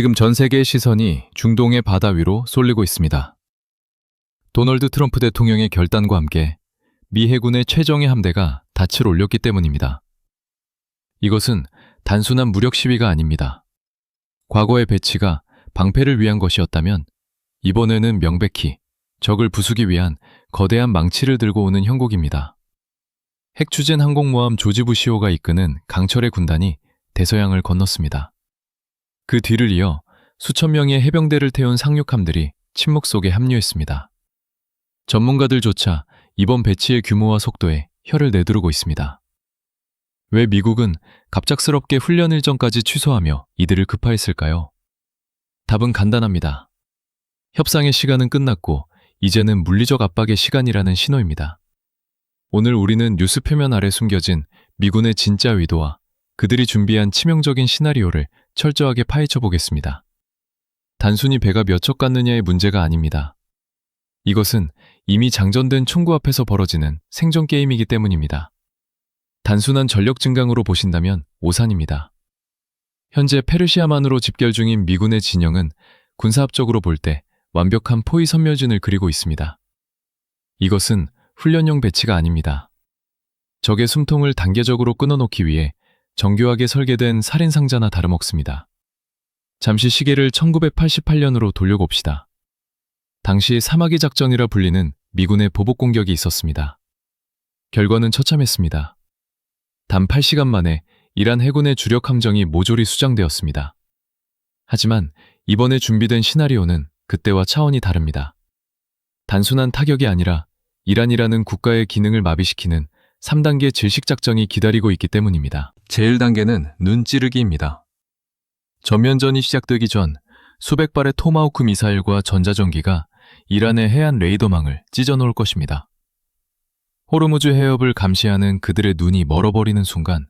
지금 전 세계의 시선이 중동의 바다 위로 쏠리고 있습니다. 도널드 트럼프 대통령의 결단과 함께 미 해군의 최정예 함대가 닻을 올렸기 때문입니다. 이것은 단순한 무력 시위가 아닙니다. 과거의 배치가 방패를 위한 것이었다면 이번에는 명백히 적을 부수기 위한 거대한 망치를 들고 오는 형국입니다. 핵추진 항공모함 조지부시오가 이끄는 강철의 군단이 대서양을 건넜습니다. 그 뒤를 이어 수천 명의 해병대를 태운 상륙함들이 침묵 속에 합류했습니다. 전문가들조차 이번 배치의 규모와 속도에 혀를 내두르고 있습니다. 왜 미국은 갑작스럽게 훈련 일정까지 취소하며 이들을 급파했을까요? 답은 간단합니다. 협상의 시간은 끝났고 이제는 물리적 압박의 시간이라는 신호입니다. 오늘 우리는 뉴스 표면 아래 숨겨진 미군의 진짜 의도와 그들이 준비한 치명적인 시나리오를 철저하게 파헤쳐 보겠습니다. 단순히 배가 몇 척 갔느냐의 문제가 아닙니다. 이것은 이미 장전된 총구 앞에서 벌어지는 생존 게임이기 때문입니다. 단순한 전력 증강으로 보신다면 오산입니다. 현재 페르시아만으로 집결 중인 미군의 진영은 군사합적으로 볼 때 완벽한 포위 선멸진을 그리고 있습니다. 이것은 훈련용 배치가 아닙니다. 적의 숨통을 단계적으로 끊어놓기 위해 정교하게 설계된 살인상자나 다름없습니다. 잠시 시계를 1988년으로 돌려봅시다. 당시 사마귀 작전이라 불리는 미군의 보복 공격이 있었습니다. 결과는 처참했습니다. 단 8시간 만에 이란 해군의 주력 함정이 모조리 수장되었습니다. 하지만 이번에 준비된 시나리오는 그때와 차원이 다릅니다. 단순한 타격이 아니라 이란이라는 국가의 기능을 마비시키는 3단계 질식작전이 기다리고 있기 때문입니다. 제1단계는 눈 찌르기입니다. 전면전이 시작되기 전 수백 발의 토마호크 미사일과 전자전기가 이란의 해안 레이더망을 찢어놓을 것입니다. 호르무즈 해협을 감시하는 그들의 눈이 멀어버리는 순간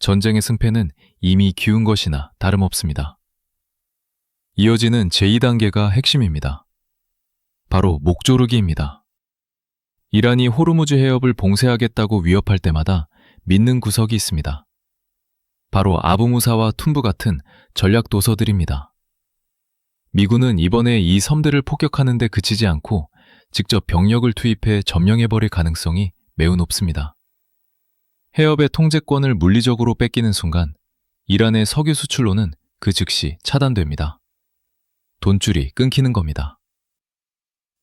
전쟁의 승패는 이미 기운 것이나 다름없습니다. 이어지는 제2단계가 핵심입니다. 바로 목조르기입니다. 이란이 호르무즈 해협을 봉쇄하겠다고 위협할 때마다 믿는 구석이 있습니다. 바로 아부무사와 툰부 같은 전략 도서들입니다. 미군은 이번에 이 섬들을 폭격하는 데 그치지 않고 직접 병력을 투입해 점령해버릴 가능성이 매우 높습니다. 해협의 통제권을 물리적으로 뺏기는 순간 이란의 석유 수출로는 그 즉시 차단됩니다. 돈줄이 끊기는 겁니다.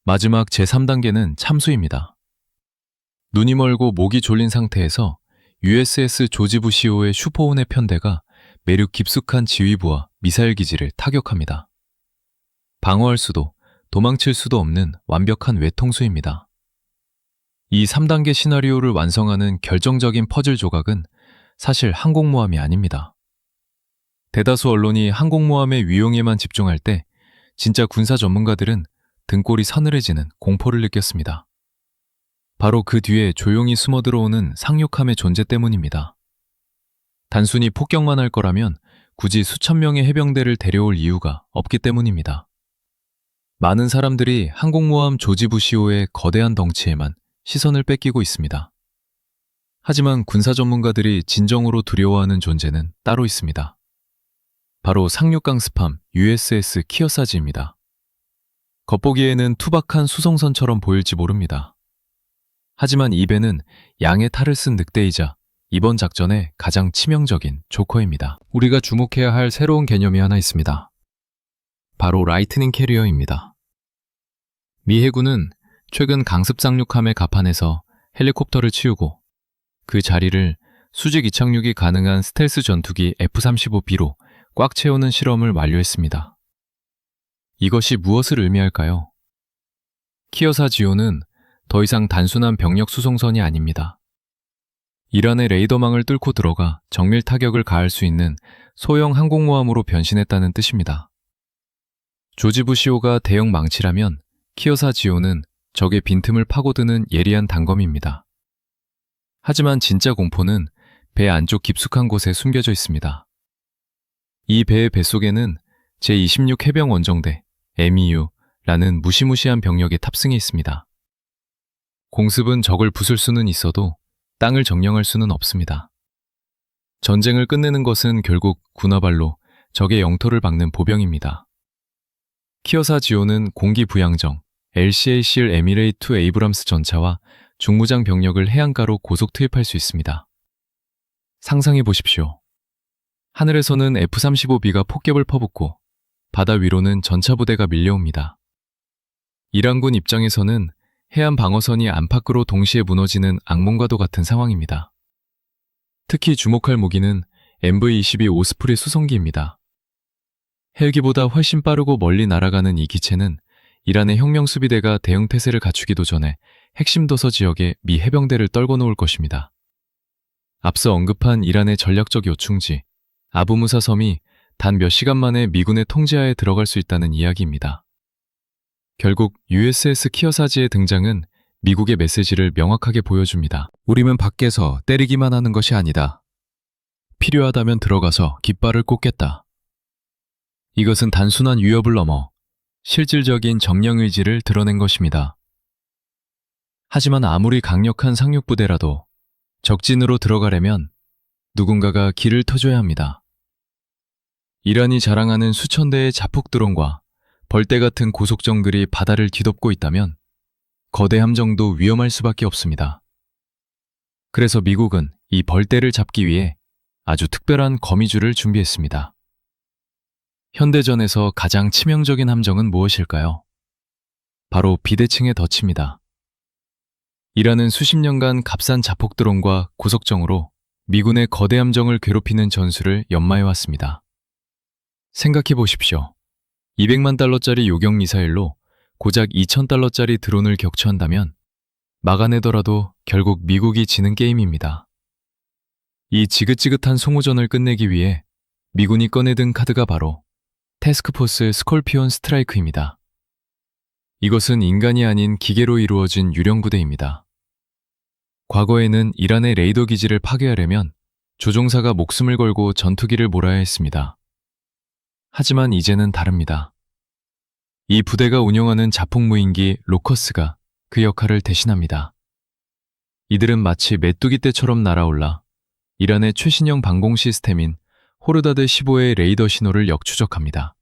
마지막 제3단계는 참수입니다. 눈이 멀고 목이 졸린 상태에서 USS 조지 부시오의 슈퍼온의 편대가 매력 깊숙한 지휘부와 미사일 기지를 타격합니다. 방어할 수도 도망칠 수도 없는 완벽한 외통수입니다. 이 3단계 시나리오를 완성하는 결정적인 퍼즐 조각은 사실 항공모함이 아닙니다. 대다수 언론이 항공모함의 위용에만 집중할 때 진짜 군사 전문가들은 등골이 서늘해지는 공포를 느꼈습니다. 바로 그 뒤에 조용히 숨어 들어오는 상륙함의 존재 때문입니다. 단순히 폭격만 할 거라면 굳이 수천 명의 해병대를 데려올 이유가 없기 때문입니다. 많은 사람들이 항공모함 조지 부시오의 거대한 덩치에만 시선을 뺏기고 있습니다. 하지만 군사 전문가들이 진정으로 두려워하는 존재는 따로 있습니다. 바로 상륙강 스팜 USS 키어사지입니다. 겉보기에는 투박한 수송선처럼 보일지 모릅니다. 하지만 이 배는 양의 탈을 쓴 늑대이자 이번 작전의 가장 치명적인 조커입니다. 우리가 주목해야 할 새로운 개념이 하나 있습니다. 바로 라이트닝 캐리어입니다. 미 해군은 최근 강습 상륙함의 갑판에서 헬리콥터를 치우고 그 자리를 수직 이착륙이 가능한 스텔스 전투기 F-35B로 꽉 채우는 실험을 완료했습니다. 이것이 무엇을 의미할까요? 키어사 지오는 더 이상 단순한 병력 수송선이 아닙니다. 이란의 레이더망을 뚫고 들어가 정밀 타격을 가할 수 있는 소형 항공모함으로 변신했다는 뜻입니다. 조지 부시오가 대형 망치라면 키어사 지오는 적의 빈틈을 파고드는 예리한 단검입니다. 하지만 진짜 공포는 배 안쪽 깊숙한 곳에 숨겨져 있습니다. 이 배의 뱃속에는 제26 해병 원정대 MEU라는 무시무시한 병력이 탑승해 있습니다. 공습은 적을 부술 수는 있어도 땅을 점령할 수는 없습니다. 전쟁을 끝내는 것은 결국 군화발로 적의 영토를 박는 보병입니다. 키어사 지오는 공기 부양정, LCACL 에미레이트 에이브람스 전차와 중무장 병력을 해안가로 고속 투입할 수 있습니다. 상상해 보십시오. 하늘에서는 F-35B가 폭격을 퍼붓고 바다 위로는 전차 부대가 밀려옵니다. 이란군 입장에서는 해안 방어선이 안팎으로 동시에 무너지는 악몽과도 같은 상황입니다. 특히 주목할 무기는 MV-22 오스프리 수송기입니다. 헬기보다 훨씬 빠르고 멀리 날아가는 이 기체는 이란의 혁명수비대가 대응 태세를 갖추기도 전에 핵심 도서 지역에 미 해병대를 떨궈 놓을 것입니다. 앞서 언급한 이란의 전략적 요충지, 아부무사 섬이 단 몇 시간 만에 미군의 통제하에 들어갈 수 있다는 이야기입니다. 결국 USS 키어사지의 등장은 미국의 메시지를 명확하게 보여줍니다. 우리는 밖에서 때리기만 하는 것이 아니다. 필요하다면 들어가서 깃발을 꽂겠다. 이것은 단순한 위협을 넘어 실질적인 정령 의지를 드러낸 것입니다. 하지만 아무리 강력한 상륙부대라도 적진으로 들어가려면 누군가가 길을 터줘야 합니다. 이란이 자랑하는 수천 대의 자폭 드론과 벌떼 같은 고속정들이 바다를 뒤덮고 있다면 거대 함정도 위험할 수밖에 없습니다. 그래서 미국은 이 벌떼를 잡기 위해 아주 특별한 거미줄을 준비했습니다. 현대전에서 가장 치명적인 함정은 무엇일까요? 바로 비대칭의 덫입니다. 이라는 수십 년간 값싼 자폭 드론과 고속정으로 미군의 거대 함정을 괴롭히는 전술을 연마해 왔습니다. 생각해 보십시오. 200만 달러짜리 요격 미사일로 고작 2,000달러짜리 드론을 격추한다면 막아내더라도 결국 미국이 지는 게임입니다. 이 지긋지긋한 송호전을 끝내기 위해 미군이 꺼내든 카드가 바로 테스크포스 스콜피온 스트라이크입니다. 이것은 인간이 아닌 기계로 이루어진 유령 부대입니다. 과거에는 이란의 레이더 기지를 파괴하려면 조종사가 목숨을 걸고 전투기를 몰아야 했습니다. 하지만 이제는 다릅니다. 이 부대가 운영하는 자폭 무인기 로커스가 그 역할을 대신합니다. 이들은 마치 메뚜기 떼처럼 날아올라 이란의 최신형 방공 시스템인 호르다드 15의 레이더 신호를 역추적합니다.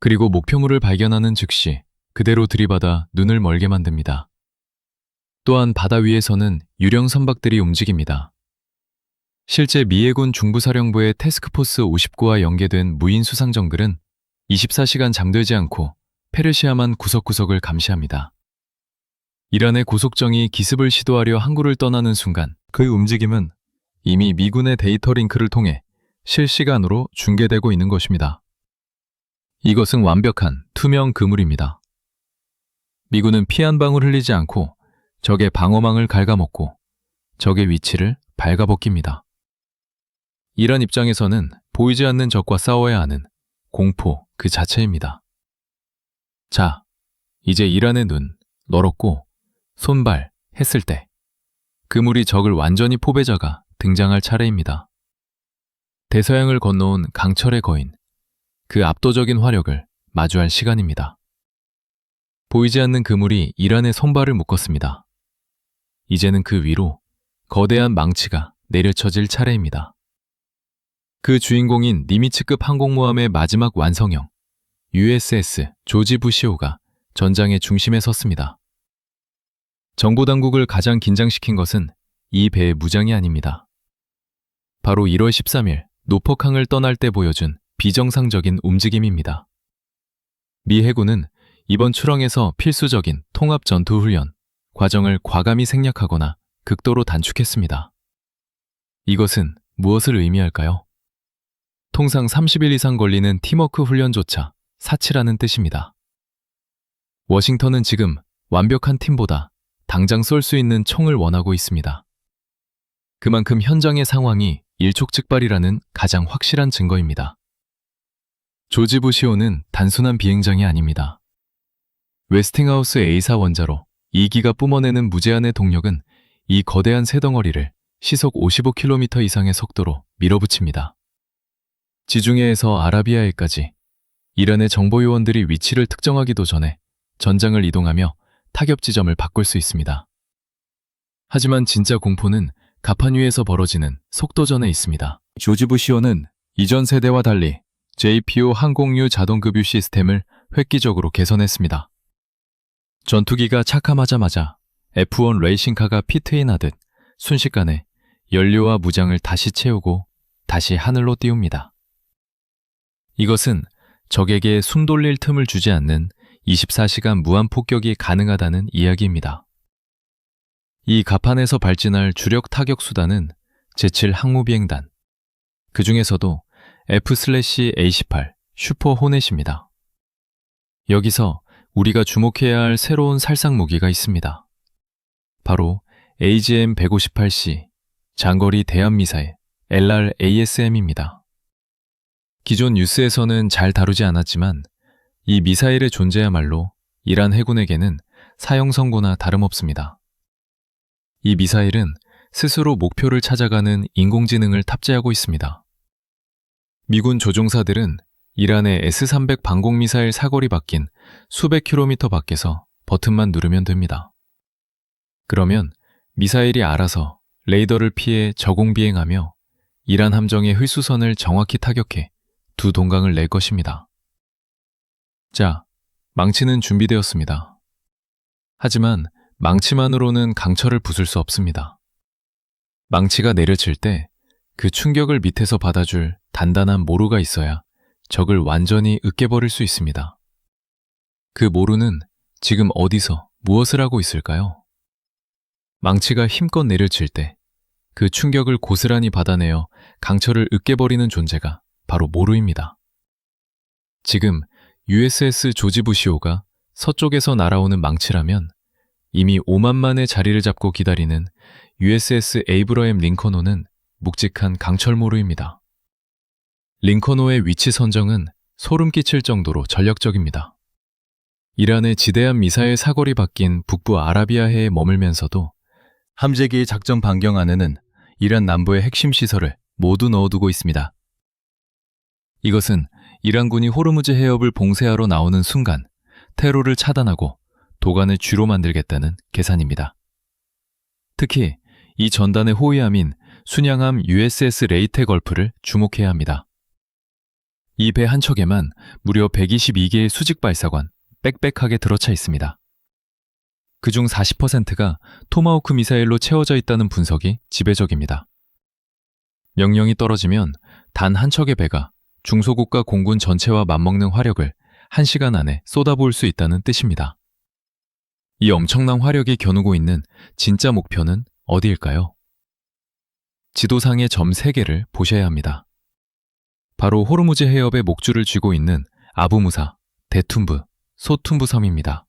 그리고 목표물을 발견하는 즉시 그대로 들이받아 눈을 멀게 만듭니다. 또한 바다 위에서는 유령 선박들이 움직입니다. 실제 미해군 중부사령부의 테스크포스 59와 연계된 무인 수상정들은 24시간 잠들지 않고 페르시아만 구석구석을 감시합니다. 이란의 고속정이 기습을 시도하려 항구를 떠나는 순간 그 움직임은 이미 미군의 데이터 링크를 통해 실시간으로 중계되고 있는 것입니다. 이것은 완벽한 투명 그물입니다. 미군은 피 한 방울 흘리지 않고 적의 방어망을 갉아먹고 적의 위치를 발가벗깁니다. 이란 입장에서는 보이지 않는 적과 싸워야 하는 공포 그 자체입니다. 자, 이제 이란의 눈, 멀었고 손발 했을 때 그물이 적을 완전히 포배자가 등장할 차례입니다. 대서양을 건너온 강철의 거인, 그 압도적인 화력을 마주할 시간입니다. 보이지 않는 그물이 이란의 손발을 묶었습니다. 이제는 그 위로 거대한 망치가 내려쳐질 차례입니다. 그 주인공인 니미츠급 항공모함의 마지막 완성형 USS 조지 부시오가 전장의 중심에 섰습니다. 정보 당국을 가장 긴장시킨 것은 이 배의 무장이 아닙니다. 바로 1월 13일 노폭항을 떠날 때 보여준 비정상적인 움직임입니다. 미 해군은 이번 출항에서 필수적인 통합 전투 훈련 과정을 과감히 생략하거나 극도로 단축했습니다. 이것은 무엇을 의미할까요? 통상 30일 이상 걸리는 팀워크 훈련조차 사치라는 뜻입니다. 워싱턴은 지금 완벽한 팀보다 당장 쏠 수 있는 총을 원하고 있습니다. 그만큼 현장의 상황이 일촉즉발이라는 가장 확실한 증거입니다. 조지 부시오는 단순한 비행장이 아닙니다. 웨스팅하우스 A사 원자로 2기가 뿜어내는 무제한의 동력은 이 거대한 새덩어리를 시속 55km 이상의 속도로 밀어붙입니다. 지중해에서 아라비아해까지 이란의 정보 요원들이 위치를 특정하기도 전에 전장을 이동하며 타격 지점을 바꿀 수 있습니다. 하지만 진짜 공포는 가판 위에서 벌어지는 속도전에 있습니다. 조지 부시오는 이전 세대와 달리 JPO 항공유 자동급유 시스템을 획기적으로 개선했습니다. 전투기가 착함하자마자 F1 레이싱카가 피트인하듯 순식간에 연료와 무장을 다시 채우고 다시 하늘로 띄웁니다. 이것은 적에게 숨 돌릴 틈을 주지 않는 24시간 무한 폭격이 가능하다는 이야기입니다. 이 가판에서 발진할 주력 타격 수단은 제7 항모비행단, 그 중에서도 F/A18 슈퍼 호넷입니다. 여기서 우리가 주목해야 할 새로운 살상 무기가 있습니다. 바로 AGM-158C 장거리 대함 미사일 LRASM입니다. 기존 뉴스에서는 잘 다루지 않았지만 이 미사일의 존재야말로 이란 해군에게는 사형 선고나 다름없습니다. 이 미사일은 스스로 목표를 찾아가는 인공지능을 탑재하고 있습니다. 미군 조종사들은 이란의 S-300 방공미사일 사거리 밖인 수백 킬로미터 밖에서 버튼만 누르면 됩니다. 그러면 미사일이 알아서 레이더를 피해 저공 비행하며 이란 함정의 흘수선을 정확히 타격해 두 동강을 낼 것입니다. 자, 망치는 준비되었습니다. 하지만 망치만으로는 강철을 부술 수 없습니다. 망치가 내려칠 때 그 충격을 밑에서 받아줄 단단한 모루가 있어야 적을 완전히 으깨버릴 수 있습니다. 그 모루는 지금 어디서 무엇을 하고 있을까요? 망치가 힘껏 내려칠 때 그 충격을 고스란히 받아내어 강철을 으깨버리는 존재가 바로 모루입니다. 지금 USS 조지 부시오가 서쪽에서 날아오는 망치라면 이미 5만 만의 자리를 잡고 기다리는 USS 에이브러햄 링컨호는 묵직한 강철모루입니다. 링컨호의 위치 선정은 소름 끼칠 정도로 전략적입니다. 이란의 지대한 미사일 사거리 바뀐 북부 아라비아해에 머물면서도 함재기의 작전 반경 안에는 이란 남부의 핵심 시설을 모두 넣어두고 있습니다. 이것은 이란군이 호르무즈 해협을 봉쇄하러 나오는 순간 테러를 차단하고 도관을 쥐로 만들겠다는 계산입니다. 특히 이 전단의 호위함인 순양함 USS 레이테 걸프를 주목해야 합니다. 이 배 한 척에만 무려 122개의 수직 발사관 빽빽하게 들어차 있습니다. 그중 40%가 토마호크 미사일로 채워져 있다는 분석이 지배적입니다. 명령이 떨어지면 단 한 척의 배가 중소국가 공군 전체와 맞먹는 화력을 1시간 안에 쏟아부을 수 있다는 뜻입니다. 이 엄청난 화력이 겨누고 있는 진짜 목표는 어디일까요? 지도상의 점 3개를 보셔야 합니다. 바로 호르무즈 해협의 목줄을 쥐고 있는 아부무사, 데툰브, 소툰브 섬입니다.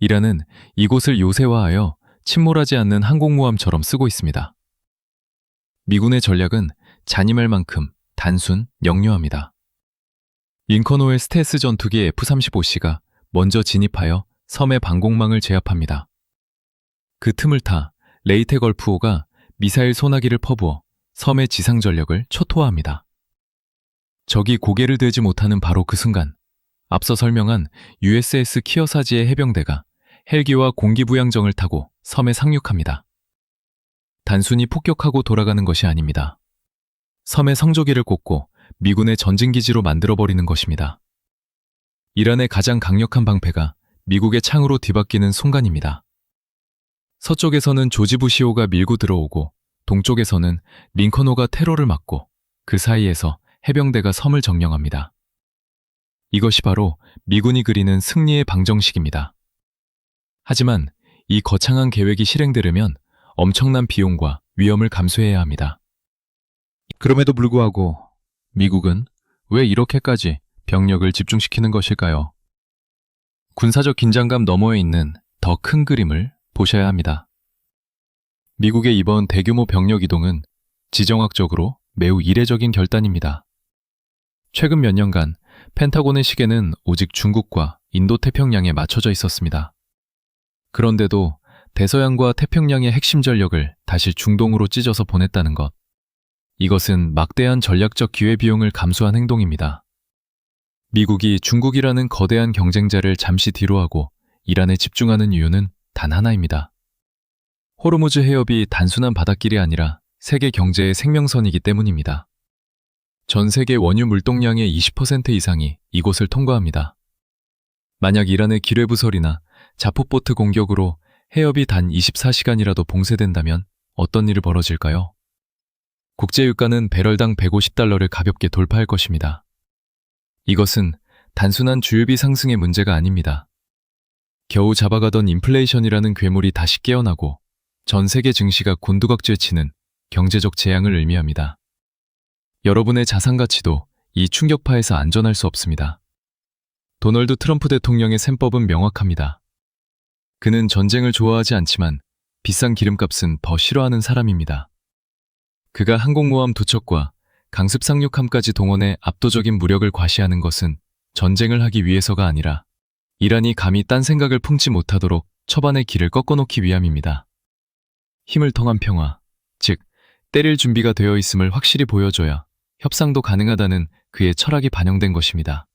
이란은 이곳을 요새화하여 침몰하지 않는 항공모함처럼 쓰고 있습니다. 미군의 전략은 잔인할 만큼 단순, 영유합니다. 링컨호의 스텔스 전투기 F-35C가 먼저 진입하여 섬의 방공망을 제압합니다. 그 틈을 타 레이테 걸프호가 미사일 소나기를 퍼부어 섬의 지상 전력을 초토화합니다. 적이 고개를 들지 못하는 바로 그 순간 앞서 설명한 USS 키어사지의 해병대가 헬기와 공기부양정을 타고 섬에 상륙합니다. 단순히 폭격하고 돌아가는 것이 아닙니다. 섬의 성조기를 꽂고 미군의 전진기지로 만들어버리는 것입니다. 이란의 가장 강력한 방패가 미국의 창으로 뒤바뀌는 순간입니다. 서쪽에서는 조지 부시오가 밀고 들어오고 동쪽에서는 링컨호가 테러를 막고 그 사이에서 해병대가 섬을 점령합니다. 이것이 바로 미군이 그리는 승리의 방정식입니다. 하지만 이 거창한 계획이 실행되려면 엄청난 비용과 위험을 감수해야 합니다. 그럼에도 불구하고 미국은 왜 이렇게까지 병력을 집중시키는 것일까요? 군사적 긴장감 너머에 있는 더 큰 그림을 보셔야 합니다. 미국의 이번 대규모 병력 이동은 지정학적으로 매우 이례적인 결단입니다. 최근 몇 년간 펜타곤의 시계는 오직 중국과 인도 태평양에 맞춰져 있었습니다. 그런데도 대서양과 태평양의 핵심 전력을 다시 중동으로 찢어서 보냈다는 것. 이것은 막대한 전략적 기회 비용을 감수한 행동입니다. 미국이 중국이라는 거대한 경쟁자를 잠시 뒤로하고 이란에 집중하는 이유는 단 하나입니다. 호르무즈 해협이 단순한 바닷길이 아니라 세계 경제의 생명선이기 때문입니다. 전 세계 원유 물동량의 20% 이상이 이곳을 통과합니다. 만약 이란의 기뢰부설이나 자포보트 공격으로 해협이 단 24시간이라도 봉쇄된다면 어떤 일이 벌어질까요? 국제유가는 배럴당 150달러를 가볍게 돌파할 것입니다. 이것은 단순한 주유비 상승의 문제가 아닙니다. 겨우 잡아가던 인플레이션이라는 괴물이 다시 깨어나고 전 세계 증시가 곤두박질 치는 경제적 재앙을 의미합니다. 여러분의 자산 가치도 이 충격파에서 안전할 수 없습니다. 도널드 트럼프 대통령의 셈법은 명확합니다. 그는 전쟁을 좋아하지 않지만 비싼 기름값은 더 싫어하는 사람입니다. 그가 항공모함 두 척과 강습 상륙함까지 동원해 압도적인 무력을 과시하는 것은 전쟁을 하기 위해서가 아니라 이란이 감히 딴 생각을 품지 못하도록 처반의 길을 꺾어놓기 위함입니다. 힘을 통한 평화, 즉 때릴 준비가 되어 있음을 확실히 보여줘야 협상도 가능하다는 그의 철학이 반영된 것입니다.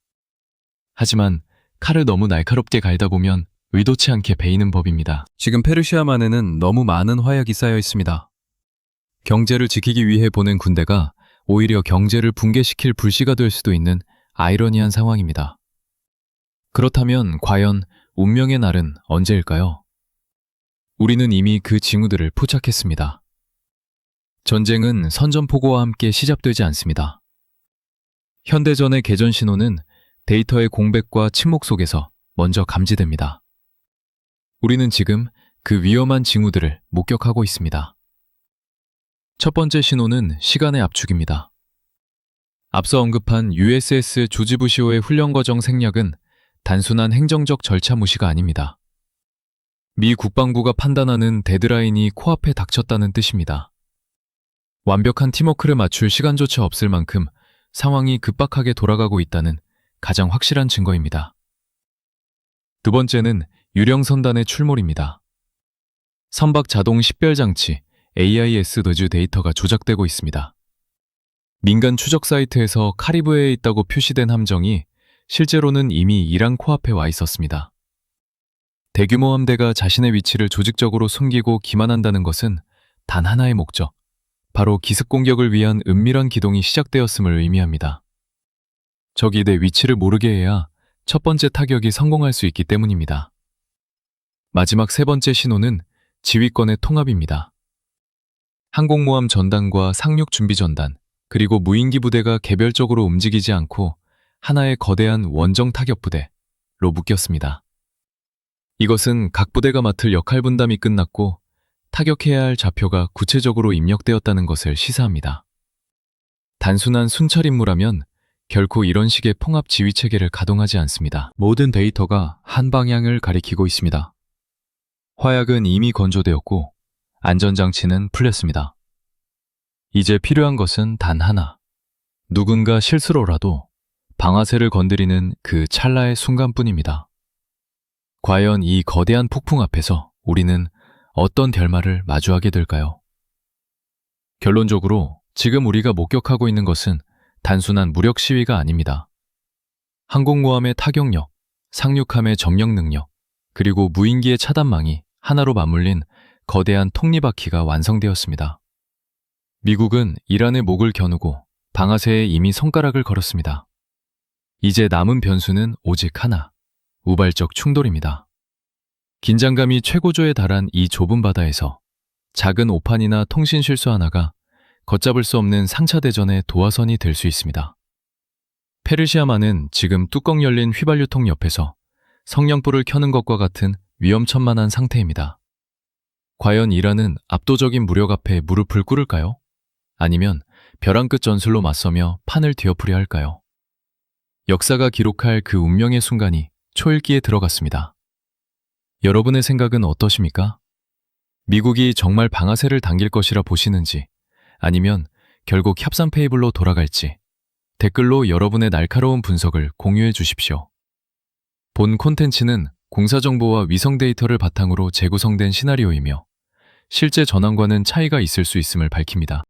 하지만 칼을 너무 날카롭게 갈다 보면 의도치 않게 베이는 법입니다. 지금 페르시아만에는 너무 많은 화약이 쌓여 있습니다. 경제를 지키기 위해 보낸 군대가 오히려 경제를 붕괴시킬 불씨가 될 수도 있는 아이러니한 상황입니다. 그렇다면 과연 운명의 날은 언제일까요? 우리는 이미 그 징후들을 포착했습니다. 전쟁은 선전포고와 함께 시작되지 않습니다. 현대전의 개전 신호는 데이터의 공백과 침묵 속에서 먼저 감지됩니다. 우리는 지금 그 위험한 징후들을 목격하고 있습니다. 첫 번째 신호는 시간의 압축입니다. 앞서 언급한 USS 조지 부시오의 훈련 과정 생략은 단순한 행정적 절차 무시가 아닙니다. 미 국방부가 판단하는 데드라인이 코앞에 닥쳤다는 뜻입니다. 완벽한 팀워크를 맞출 시간조차 없을 만큼 상황이 급박하게 돌아가고 있다는 가장 확실한 증거입니다. 두 번째는 유령 선단의 출몰입니다. 선박 자동 식별 장치 AIS 노즈 데이터가 조작되고 있습니다. 민간 추적 사이트에서 카리브해에 있다고 표시된 함정이 실제로는 이미 이란 코앞에 와 있었습니다. 대규모 함대가 자신의 위치를 조직적으로 숨기고 기만한다는 것은 단 하나의 목적, 바로 기습 공격을 위한 은밀한 기동이 시작되었음을 의미합니다. 적이 내 위치를 모르게 해야 첫 번째 타격이 성공할 수 있기 때문입니다. 마지막 세 번째 신호는 지휘권의 통합입니다. 항공모함 전단과 상륙 준비 전단, 그리고 무인기 부대가 개별적으로 움직이지 않고 하나의 거대한 원정 타격 부대로 묶였습니다. 이것은 각 부대가 맡을 역할 분담이 끝났고 타격해야 할 좌표가 구체적으로 입력되었다는 것을 시사합니다. 단순한 순찰 임무라면 결코 이런 식의 통합 지휘 체계를 가동하지 않습니다. 모든 데이터가 한 방향을 가리키고 있습니다. 화약은 이미 건조되었고 안전장치는 풀렸습니다. 이제 필요한 것은 단 하나. 누군가 실수로라도 방아쇠를 건드리는 그 찰나의 순간뿐입니다. 과연 이 거대한 폭풍 앞에서 우리는 어떤 결말을 마주하게 될까요? 결론적으로 지금 우리가 목격하고 있는 것은 단순한 무력 시위가 아닙니다. 항공모함의 타격력, 상륙함의 점령 능력, 그리고 무인기의 차단망이 하나로 맞물린 거대한 톱니바퀴가 완성되었습니다. 미국은 이란의 목을 겨누고 방아쇠에 이미 손가락을 걸었습니다. 이제 남은 변수는 오직 하나, 우발적 충돌입니다. 긴장감이 최고조에 달한 이 좁은 바다에서 작은 오판이나 통신 실수 하나가 걷잡을 수 없는 상차 대전의 도화선이 될 수 있습니다. 페르시아만은 지금 뚜껑 열린 휘발유통 옆에서 성냥불을 켜는 것과 같은 위험천만한 상태입니다. 과연 이란은 압도적인 무력 앞에 무릎을 꿇을까요? 아니면 벼랑 끝 전술로 맞서며 판을 뒤엎으려 할까요? 역사가 기록할 그 운명의 순간이 초읽기에 들어갔습니다. 여러분의 생각은 어떠십니까? 미국이 정말 방아쇠를 당길 것이라 보시는지 아니면 결국 협상 페이블로 돌아갈지 댓글로 여러분의 날카로운 분석을 공유해 주십시오. 본 콘텐츠는 공사 정보와 위성 데이터를 바탕으로 재구성된 시나리오이며 실제 전황과는 차이가 있을 수 있음을 밝힙니다.